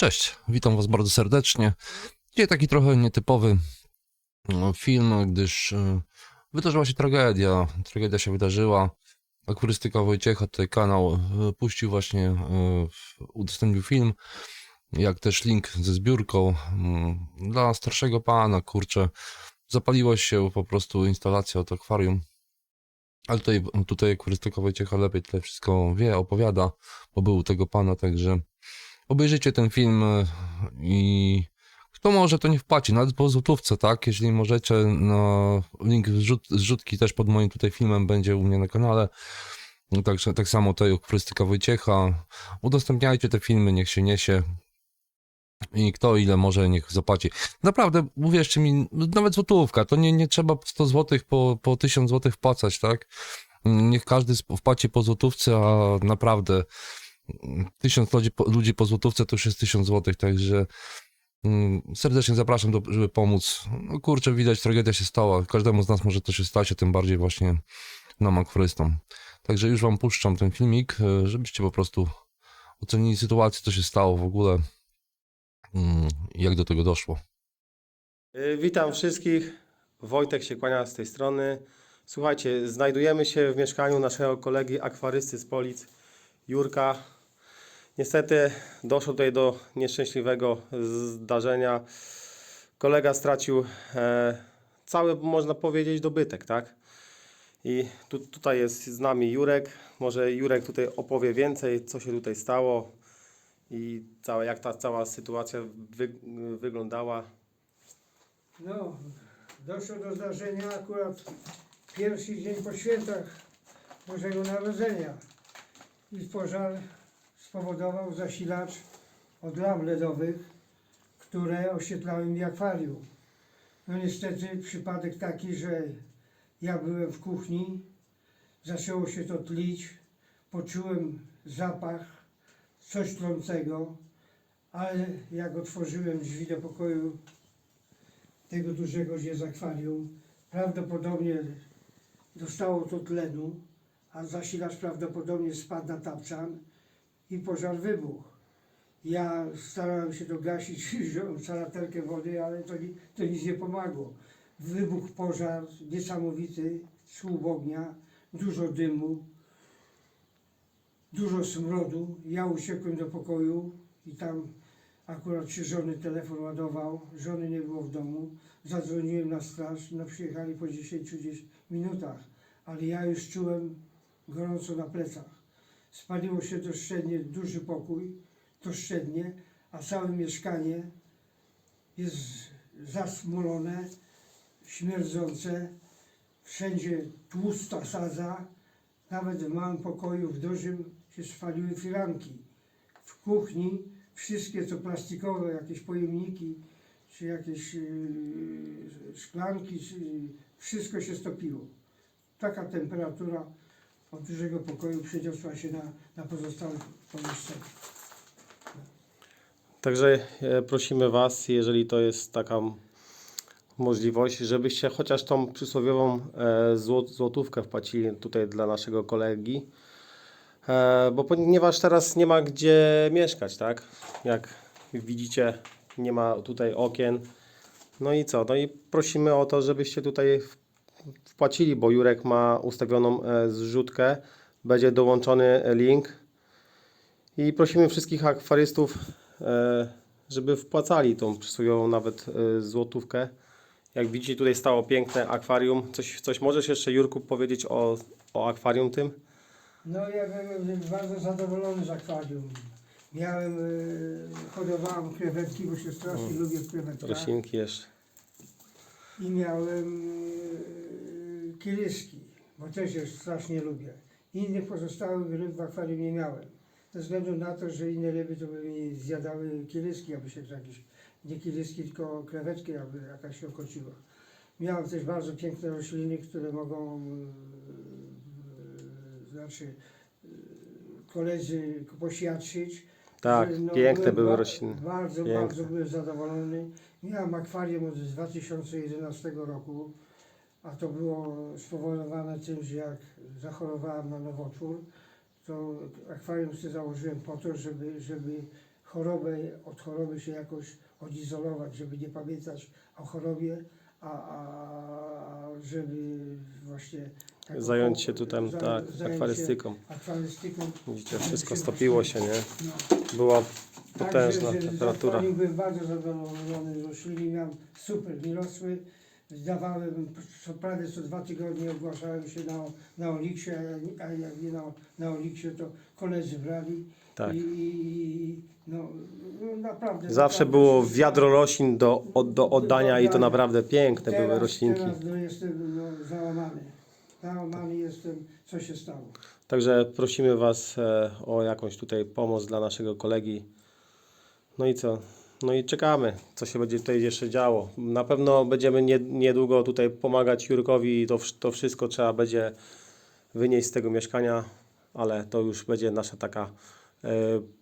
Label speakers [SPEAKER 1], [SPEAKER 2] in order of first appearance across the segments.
[SPEAKER 1] Cześć, witam Was bardzo serdecznie. Dzisiaj taki trochę nietypowy no, film, gdyż e, wydarzyła się tragedia. Tragedia się wydarzyła. Akwarystyka Wojciecha, tutaj kanał, e, puścił właśnie, e, udostępnił film, jak też link ze zbiórką mm, dla starszego pana, kurczę. Zapaliła się po prostu instalacja od akwarium. Ale tutaj, tutaj akwarystyka Wojciecha lepiej tutaj wszystko wie, opowiada, bo był tego pana, także obejrzyjcie ten film e, i kto może, to nie wpłaci, nawet po złotówce, tak? Jeśli możecie, no, link zrzut, zrzutki też pod moim tutaj filmem będzie u mnie na kanale. No, tak samo tutaj akwarystyka Wojciecha. Udostępniajcie te filmy, niech się niesie. I kto ile może, niech zapłaci. Naprawdę, uwierzcie mi, nawet złotówka, to nie, nie trzeba 100 złotych po, po 1000 złotych wpłacać, tak? Niech każdy wpłaci po złotówce, a naprawdę tysiąc ludzi ludzi po złotówce to już jest tysiąc złotych, także mm, serdecznie zapraszam, do, żeby pomóc. No kurczę, widać, tragedia się stała. Każdemu z nas może to się stać, a tym bardziej właśnie nam akwarystom. Także już wam puszczam ten filmik, e, żebyście po prostu ocenili sytuację, co się stało w ogóle, mm, jak do tego doszło.
[SPEAKER 2] Y, Witam wszystkich. Wojtek się kłania z tej strony. Słuchajcie, znajdujemy się w mieszkaniu naszego kolegi akwarysty z Polic, Jurka. Niestety doszło tutaj do nieszczęśliwego zdarzenia. Kolega stracił e, cały, można powiedzieć, dobytek, tak? I tu, tutaj jest z nami Jurek. Może Jurek tutaj opowie więcej, co się tutaj stało i jak ta cała sytuacja wy, wyglądała.
[SPEAKER 3] No, doszło do zdarzenia akurat pierwszy dzień po świętach Bożego Narodzenia i pożar spowodował zasilacz od lamp LEDowych, które oświetlały mi akwarium. No niestety przypadek taki, że ja byłem w kuchni, zaczęło się to tlić, poczułem zapach, coś trącego, ale jak otworzyłem drzwi do pokoju tego dużego, gdzie jest akwarium. Prawdopodobnie dostało to tlenu, a zasilacz prawdopodobnie spadł na tapczan i pożar wybuchł. Ja starałem się to gasić, wziąłem salatelkę wody, ale to, to nic nie pomagło. Wybuchł pożar niesamowity, słup ognia, dużo dymu, dużo smrodu. Ja uciekłem do pokoju i tam Akurat się żony telefon ładował, żony nie było w domu. Zadzwoniłem na straż, no przyjechali po 10 gdzieś minutach, ale ja już czułem gorąco na plecach. Spaliło się doszczędnie duży pokój, doszczędnie, a całe mieszkanie jest zasmulone, śmierdzące, wszędzie tłusta sadza, nawet w małym pokoju, w dużym się spaliły firanki. W kuchni wszystkie co plastikowe, jakieś pojemniki, czy jakieś yy, szklanki, wszystko się stopiło. Taka temperatura od dużego pokoju przeniosła się na, na pozostałe pomieszczenia.
[SPEAKER 2] Także e, prosimy Was, jeżeli to jest taka możliwość, żebyście chociaż tą przysłowiową e, zło, złotówkę wpłacili tutaj dla naszego kolegi. E, bo ponieważ teraz nie ma gdzie mieszkać, tak? Jak widzicie, nie ma tutaj okien. No i co? No i prosimy o to, żebyście tutaj wpłacili, bo Jurek ma ustawioną e, zrzutkę. Będzie dołączony link. I prosimy wszystkich akwarystów, e, żeby wpłacali tą przysłowiową nawet e, złotówkę. Jak widzicie, tutaj stało piękne akwarium. Coś, coś możesz jeszcze, Jurku, powiedzieć o, o akwarium tym?
[SPEAKER 3] No ja byłem bardzo zadowolony z akwarium. Miałem, hodowałem krewetki, bo się strasznie lubię w krewetkach.
[SPEAKER 2] Roślinki jeszcze.
[SPEAKER 3] I miałem kieliszki, bo też je strasznie lubię. Innych pozostałych ryb w akwarium nie miałem. Ze względu na to, że inne ryby to by mi zjadały kieliszki, aby się jakieś, nie kieliszki, tylko krewetki, aby jakaś się okociła. Miałem też bardzo piękne rośliny, które mogą, yy, znaczy yy, koledzy poświadczyć.
[SPEAKER 2] Tak,
[SPEAKER 3] że, no,
[SPEAKER 2] piękne były rośliny.
[SPEAKER 3] Bardzo,
[SPEAKER 2] Piękne.
[SPEAKER 3] bardzo byłem zadowolony. Miałem akwarium od 2011 roku, a to było spowodowane tym, że jak zachorowałem na nowotwór, to akwarium sobie założyłem po to, żeby, żeby chorobę, od choroby się jakoś odizolować, żeby nie pamiętać o chorobie, a, a żeby właśnie taką-
[SPEAKER 2] Zająć się tutaj,
[SPEAKER 3] za-
[SPEAKER 2] tak, akwarystyką.
[SPEAKER 3] akwarystyką.
[SPEAKER 2] Widzicie, wszystko stopiło się, nie?
[SPEAKER 3] No.
[SPEAKER 2] Była
[SPEAKER 3] Tak,
[SPEAKER 2] potężna
[SPEAKER 3] że- że
[SPEAKER 2] temperatura.
[SPEAKER 3] byłem bardzo zadowolony z rośliny, miałem super, mi rosły, zdawałem, co prawie co dwa tygodnie ogłaszałem się na, na Oliksie, a jak- a jak nie na, na Oliksie, to koledzy brali
[SPEAKER 2] Tak.
[SPEAKER 3] i, i no, no naprawdę.
[SPEAKER 2] Zawsze
[SPEAKER 3] naprawdę
[SPEAKER 2] było wiadro roślin do, od, do oddania i to naprawdę piękne były
[SPEAKER 3] teraz,
[SPEAKER 2] roślinki.
[SPEAKER 3] Teraz no, jestem no, załamany, załamany jestem, co się stało.
[SPEAKER 2] Także prosimy Was e, o jakąś tutaj pomoc dla naszego kolegi. No i co? No i czekamy, co się będzie tutaj jeszcze działo. Na pewno będziemy nie, niedługo tutaj pomagać Jurkowi i to, to wszystko trzeba będzie wynieść z tego mieszkania, ale to już będzie nasza taka e,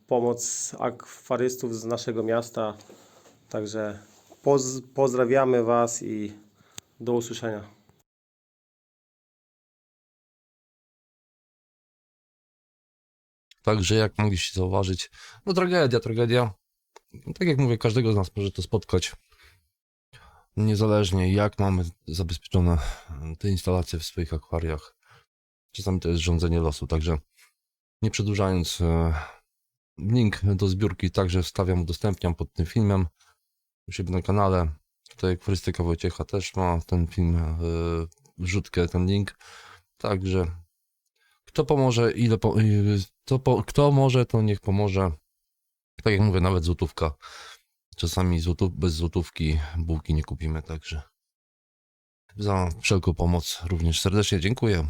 [SPEAKER 2] pomoc akwarystów z naszego miasta. Także poz, pozdrawiamy Was i do usłyszenia.
[SPEAKER 1] Także jak mogliście zauważyć, no tragedia, tragedia. Tak jak mówię, każdego z nas może to spotkać. Niezależnie jak mamy zabezpieczone te instalacje w swoich akwariach. Czasami to jest rządzenie losu, także nie przedłużając, e, link do zbiórki także wstawiam, udostępniam pod tym filmem u siebie na kanale. Tutaj Akwarystyka Wojciecha też ma ten film, e, wrzutkę, ten link. Także kto pomoże, ile po, to po, kto może, to niech pomoże. Tak jak mówię, nawet złotówka. Czasami złotów, bez złotówki bułki nie kupimy, także za wszelką pomoc również serdecznie dziękuję.